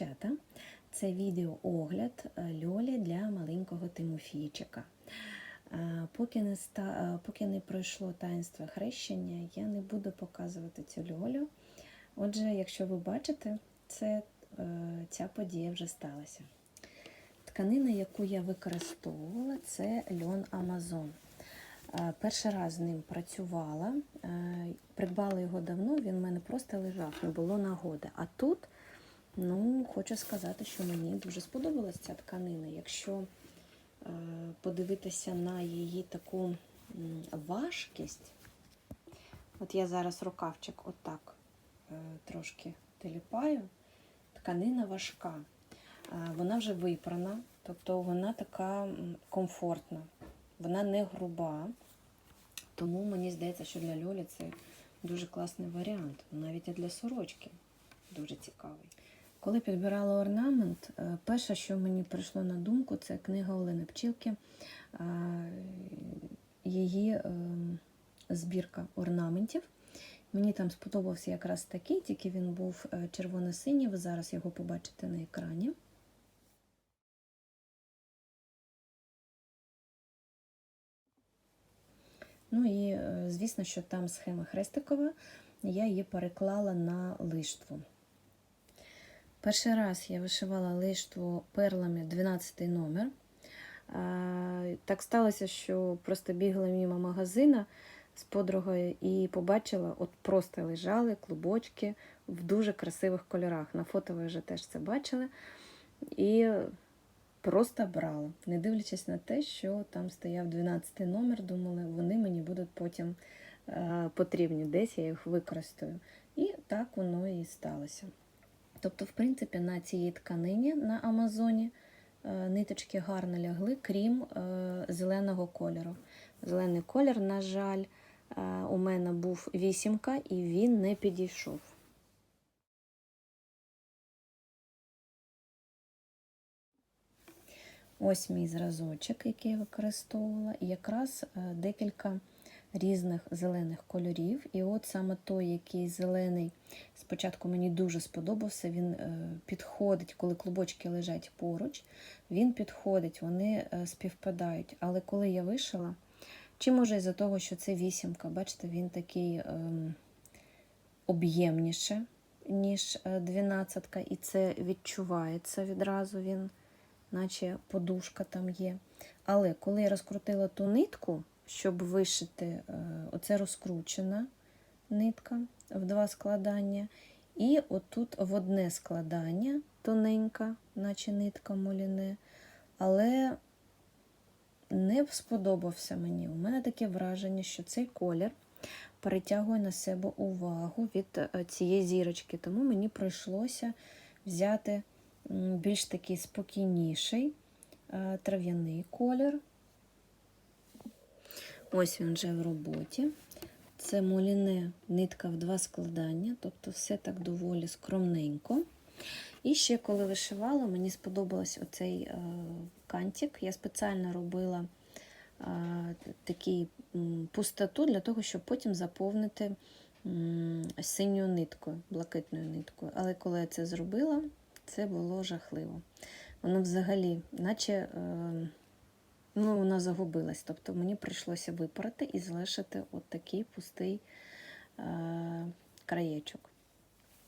малята! Це відеоогляд е, льолі для маленького Тимофійчика. Е, Поки не, ста... е, поки не пройшло таїнство хрещення, я не буду показувати цю льолю. Отже, якщо ви бачите, це, ця подія вже сталася. Тканина, яку я використовувала, це льон Амазон. Перший раз з ним працювала, придбала його давно, він в мене просто лежав, не було нагоди. А тут, ну, хочу сказати, що мені дуже сподобалася ця тканина. Якщо е, подивитися на її таку важкість, от я зараз рукавчик отак е, трошки теліпаю, тканина важка. Е, Вона вже випрана, тобто вона така комфортна, вона не груба. Тому мені здається, що для Льолі це дуже класний варіант, навіть і для сорочки дуже цікавий. Коли підбирала орнамент, е, перше, що мені прийшло на думку, це книга Олени Пчілки, е, її е, збірка орнаментів. Мені там сподобався якраз такий, тільки він був е, червоно-синій, ви зараз його побачите на екрані. Ну і звісно, що там схема хрестикова, я її переклала на лиштву. Перший раз я вишивала лиштву перлами 12 номер. Так сталося, що просто бігла мимо магазина з подругою і побачила, от просто лежали клубочки в дуже красивих кольорах. На фото ви вже теж це бачили. І просто брала, не дивлячись на те, що там стояв 12 номер, думала, вони мені будуть потім е, потрібні, десь я їх використаю. І так воно і сталося. Тобто, в принципі, на цій тканині на Амазоні е, ниточки гарно лягли, крім е, зеленого кольору. Зелений колір, на жаль, е, у мене був вісімка і він не підійшов. Ось мій зразочок, який я використовувала, і якраз декілька різних зелених кольорів. І от саме той, який зелений, спочатку мені дуже сподобався. Він е, підходить, коли клубочки лежать поруч, він підходить, вони е, співпадають. Але коли я вишила, чи може із-за того, що це вісімка, бачите, він такий ем, об'ємніше, ніж дванадцятка, і це відчувається відразу він наче подушка там є. Але коли я розкрутила ту нитку, щоб вишити, е, оце розкручена нитка в два складання. І отут в одне складання тоненька, наче нитка моліне, але не сподобався мені. У мене таке враження, що цей колір перетягує на себе увагу від е, цієї зірочки, тому мені прийшлося взяти більш такий спокійніший е, трав'яний колір. Ось він вже в роботі. Це моліне нитка в два складання, тобто все так доволі скромненько. І ще, коли вишивала, мені сподобався оцей е, кантик. Я спеціально робила е, такий пустоту для того, щоб потім заповнити м, синьою ниткою, блакитною ниткою. Але коли я це зробила, це було жахливо. Воно взагалі, наче е, ну, воно загубилось. Тобто мені прийшлося випарати і залишити от такий пустий е, краєчок.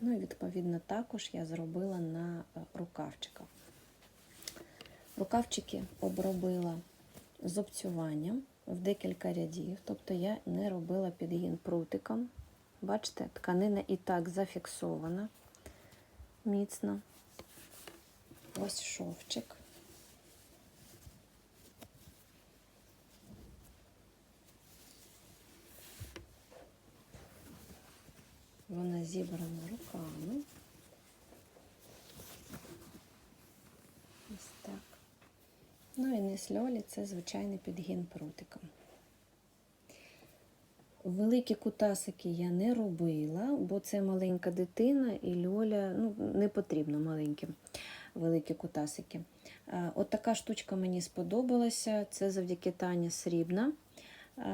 Ну і відповідно також я зробила на е, рукавчиках. Рукавчики обробила зубцюванням в декілька рядів, тобто я не робила підгін прутиком. Бачите, тканина і так зафіксована міцно. Ось шовчик. Вона зібрана руками. Ось так. Ну і не льолі це звичайний підгін прутиком. Великі кутасики я не робила, бо це маленька дитина і льоля ну, не потрібно маленьким великі кутасики. От така штучка мені сподобалася. Це завдяки Тані Срібна,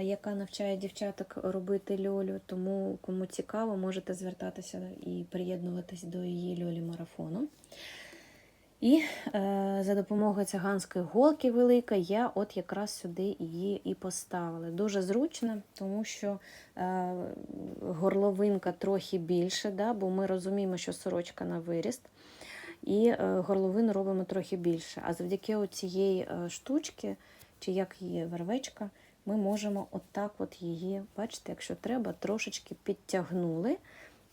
яка навчає дівчаток робити льолю. Тому, кому цікаво, можете звертатися і приєднуватись до її льолі марафону. І е, за допомогою циганської голки великої я от якраз сюди її і поставила. Дуже зручно, тому що е, горловинка трохи більше, да, бо ми розуміємо, що сорочка на виріст. І е, горловину робимо трохи більше. А завдяки цієї штучки, чи як її вервечка, ми можемо отак от її, бачите, якщо треба, трошечки підтягнули,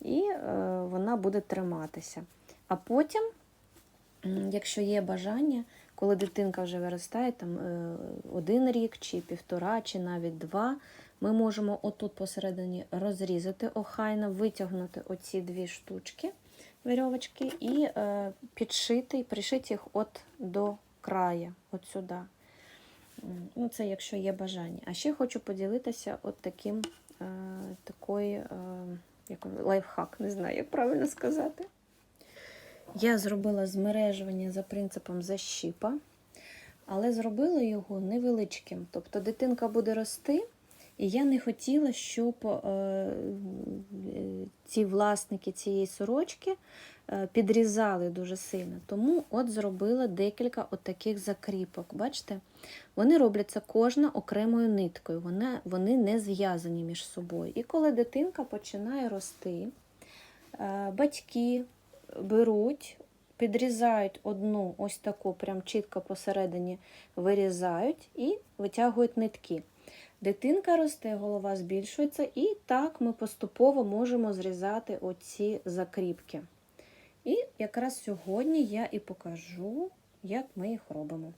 і е, вона буде триматися. А потім. Якщо є бажання, коли дитинка вже виростає, там е, один рік, чи півтора, чи навіть два, ми можемо отут посередині розрізати охайно, витягнути оці дві штучки, вірьовочки, і е, підшити, пришити їх от до краю, от сюди. Ну, це якщо є бажання. А ще хочу поділитися от таким е, такий, е, як лайфхак, не знаю, як правильно сказати. Я зробила змережування за принципом защіпа, але зробила його невеличким. Тобто дитинка буде рости, і я не хотіла, щоб е, е, ці власники цієї сорочки е, підрізали дуже сильно. Тому от зробила декілька от таких закріпок. Бачите? Вони робляться кожна окремою ниткою, вони, вони не зв'язані між собою. І коли дитинка починає рости, батьки беруть, підрізають одну ось таку, прям чітко посередині вирізають і витягують нитки. Дитинка росте, голова збільшується, і так ми поступово можемо зрізати оці закріпки. І якраз сьогодні я і покажу, як ми їх робимо.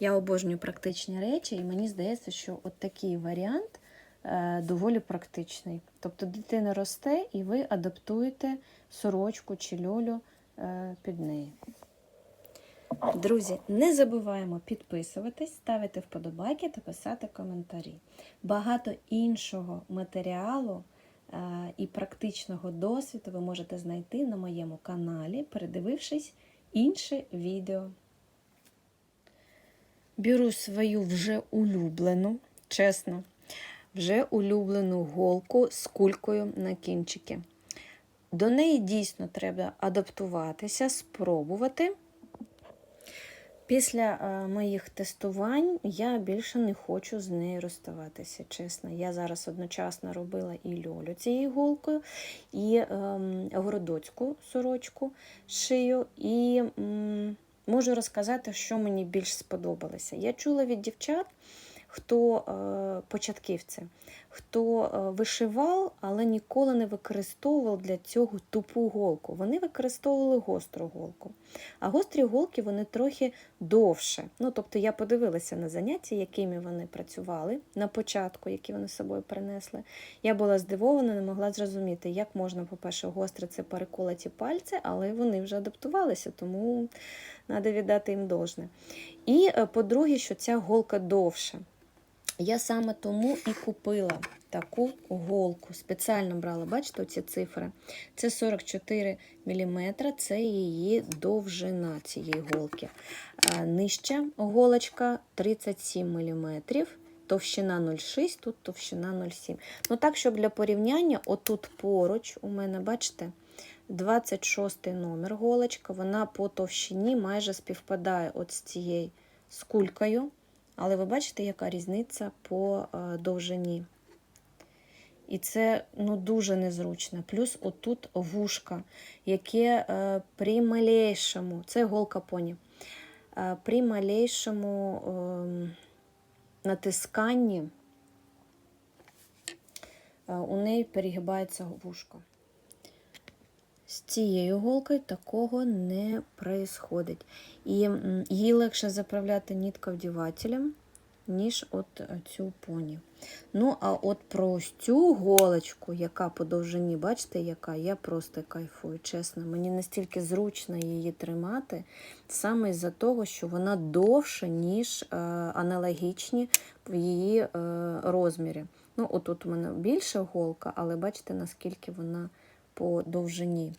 Я обожнюю практичні речі, і мені здається, що от такий варіант е, доволі практичний. Тобто дитина росте, і ви адаптуєте сорочку чи льолю е, під неї. Друзі, не забуваємо підписуватись, ставити вподобайки та писати коментарі. Багато іншого матеріалу е, і практичного досвіду ви можете знайти на моєму каналі, передивившись інше відео. Беру свою вже улюблену, чесно, вже улюблену голку з кулькою на кінчики. До неї дійсно треба адаптуватися, спробувати. Після е, моїх тестувань я більше не хочу з нею розставатися, чесно. Я зараз одночасно робила і льолю цією голкою, і ем, городоцьку сорочку шию, і м, можу розказати, що мені більш сподобалося. Я чула від дівчат, хто е, початківці, хто е, вишивав, але ніколи не використовував для цього тупу голку. Вони використовували гостру голку. А гострі голки вони трохи довше. Ну, Тобто я подивилася на заняття, якими вони працювали на початку, які вони з собою принесли. Я була здивована, не могла зрозуміти, як можна, по-перше, гострити переколоті пальці, але вони вже адаптувалися, тому треба віддати їм должне. І е, по-друге, що ця голка довша. Я саме тому і купила таку голку. Спеціально брала, бачите, оці цифри. Це 44 мм, це її довжина цієї голки. Нижча голочка 37 мм, товщина 0,6, тут товщина 0,7. Ну так, щоб для порівняння, отут поруч, у мене, бачите, 26 номер голочка, вона по товщині майже співпадає от з цією скулькою. Але ви бачите, яка різниця по е, довжині. І це ну, дуже незручно. Плюс отут вушка, яке е, при малейшому, це голка поні, е, при малейшому е, натисканні е, у неї перегибається вушко. З цією голкою такого не происходить. І їй легше заправляти нитковдівателем, ніж от цю поні. Ну, а от про цю голочку, яка по довжині, бачите, яка, я просто кайфую, чесно. Мені настільки зручно її тримати, саме з-за того, що вона довша, ніж е, аналогічні в її е, розмірі. Ну, отут у мене більша голка, але бачите, наскільки вона по довжині.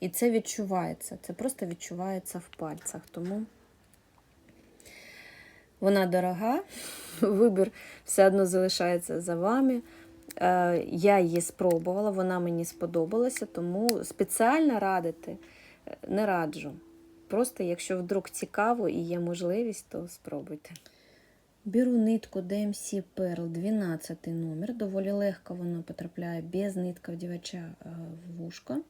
І це відчувається, це просто відчувається в пальцях. Тому вона дорога, вибір все одно залишається за вами. Е, Я її спробувала, вона мені сподобалася, тому спеціально радити не раджу. просто, якщо вдруг цікаво і є можливість, то спробуйте. Беру нитку DMC Pearl 12 номер. Доволі легко вона потрапляє без нитка вдівача в вушко.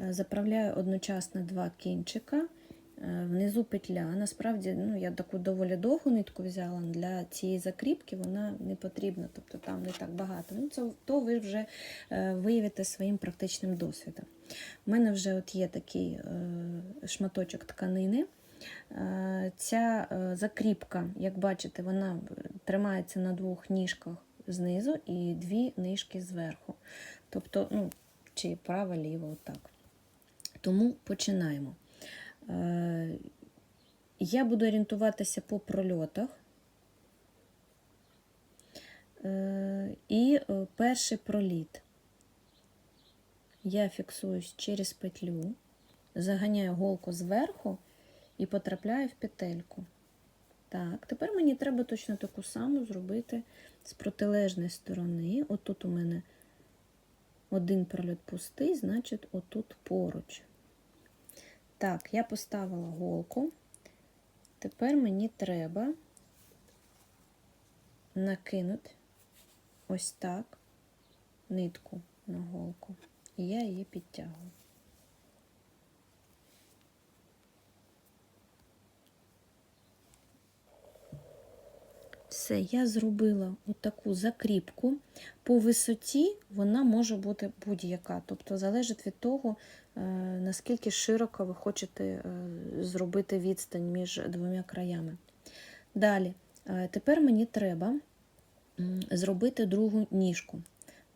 Е, Заправляю одночасно два кінчика. Е, Внизу петля. Насправді, ну, я таку доволі довгу нитку взяла. Для цієї закріпки вона не потрібна, тобто там не так багато. Ну, це то ви вже е, виявите своїм практичним досвідом. У мене вже от є такий е, шматочок тканини. Е, Ця е, закріпка, як бачите, вона тримається на двох ніжках знизу і дві нижки зверху. Тобто, ну, чи право-ліво, отак. Тому починаємо. Е, Я буду орієнтуватися по прольотах. І перший проліт. Я фіксуюсь через петлю, заганяю голку зверху і потрапляю в петельку. Так, тепер мені треба точно таку саму зробити з протилежної сторони. Отут у мене один прольот пустий, значить, отут поруч. Так, я поставила голку. Тепер мені треба накинути ось так нитку на голку. І я її підтягую. Все, я зробила отаку закріпку. По висоті вона може бути будь-яка, тобто залежить від того, е, наскільки широко ви хочете е, зробити відстань між двома краями. Далі, е, тепер мені треба зробити другу ніжку.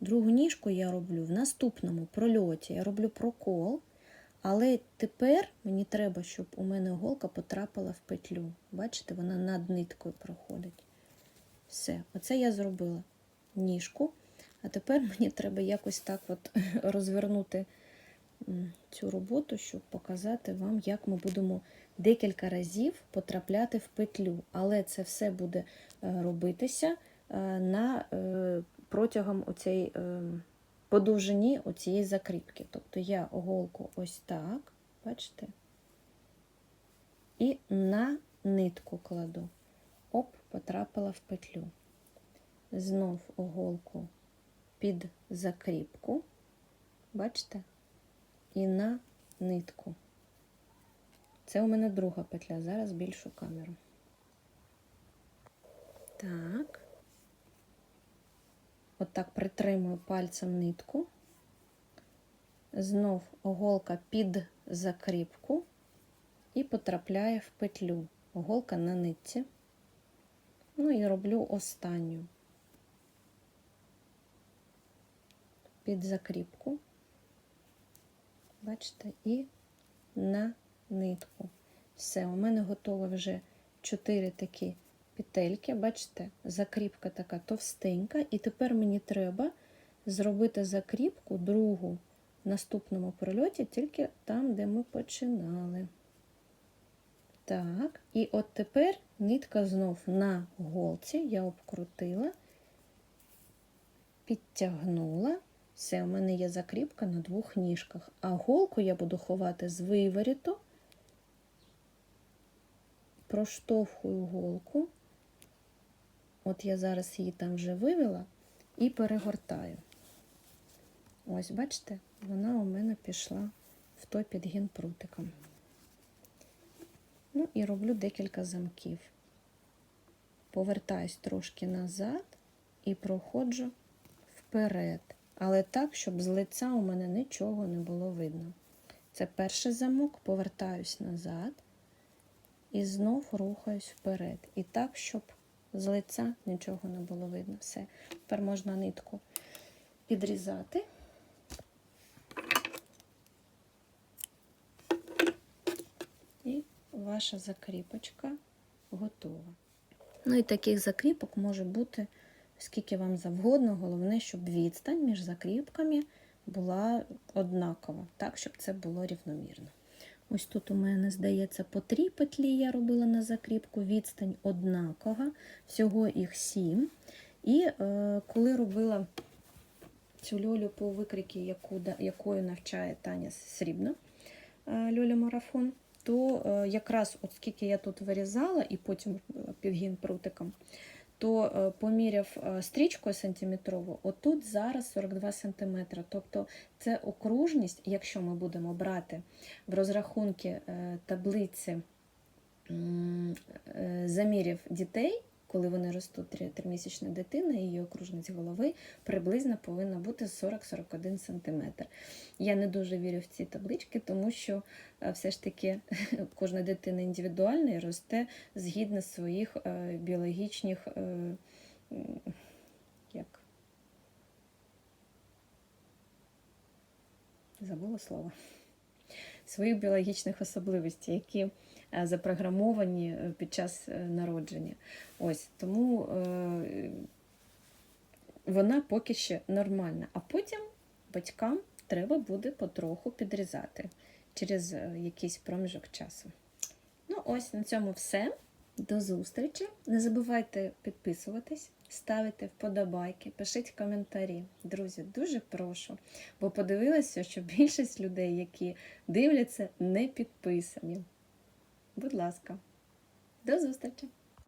Другу ніжку я роблю в наступному прольоті. Я роблю прокол, але тепер мені треба, щоб у мене голка потрапила в петлю. Бачите, вона над ниткою проходить. Все, оце я зробила ніжку. А тепер мені треба якось так от розвернути цю роботу, щоб показати вам, як ми будемо декілька разів потрапляти в петлю. Але це все буде е, робитися е, на, е, протягом оцей, по довжині закріпки. Тобто я голку ось так, бачите, і на нитку кладу. Потрапила в петлю. Знов голку під закріпку, бачите? І на нитку. Це у мене друга петля. Зараз більшу камеру. Так. Отак притримую пальцем нитку. Знов голка під закріпку і потрапляє в петлю. Голка на нитці. Ну і роблю останню під закріпку, бачите, і на нитку. Все, у мене готово вже 4 такі петельки, бачите, закріпка така товстенька, і тепер мені треба зробити закріпку другу в наступному прольоті, тільки там, де ми починали. Так, і от тепер нитка знов на голці, я обкрутила, підтягнула. Все, у мене є закріпка на двох ніжках. А голку я буду ховати з виворіту, проштовхую голку. От я зараз її там вже вивела і перегортаю. Ось, бачите, вона у мене пішла в той підгін прутиком. Ну і роблю декілька замків. Повертаюсь трошки назад і проходжу вперед. Але так, щоб з лиця у мене нічого не було видно. Це перший замок, повертаюсь назад і знов рухаюсь вперед. І так, щоб з лиця нічого не було видно. Все. Тепер можна нитку підрізати. І ваша закріпочка готова. Ну і таких закріпок може бути скільки вам завгодно. Головне, щоб відстань між закріпками була однакова, так, щоб це було рівномірно. Ось тут у мене, здається, по три петлі я робила на закріпку, відстань однакова, всього їх сім. І е, коли робила цю льолю по викрики, яку, якою навчає Таня Срібна, е, Льоля Марафон, то е, якраз от скільки я тут вирізала і потім підгін прутиком, то е, поміряв е, стрічкою сантиметрову, отут зараз 42 см. Тобто це окружність, якщо ми будемо брати в розрахунки е, таблиці е, замірів дітей, коли вони ростуть тримісячна дитина, її окружність голови приблизно повинна бути 40-41 см. Я не дуже вірю в ці таблички, тому що е, все ж таки кожна дитина індивідуальна і росте згідно своїх е, біологічних. е, як? Забула слово. Своїх біологічних особливостей, які запрограмовані е, під час е, народження. Ось тому е, вона поки ще нормальна. А потім батькам треба буде потроху підрізати через е, якийсь проміжок часу. Ну, ось на цьому все. До зустрічі. Не забувайте підписуватись, ставити вподобайки, пишіть коментарі. Друзі, дуже прошу, бо подивилася, що більшість людей, які дивляться, не підписані. Будь ласка, до зустрічі!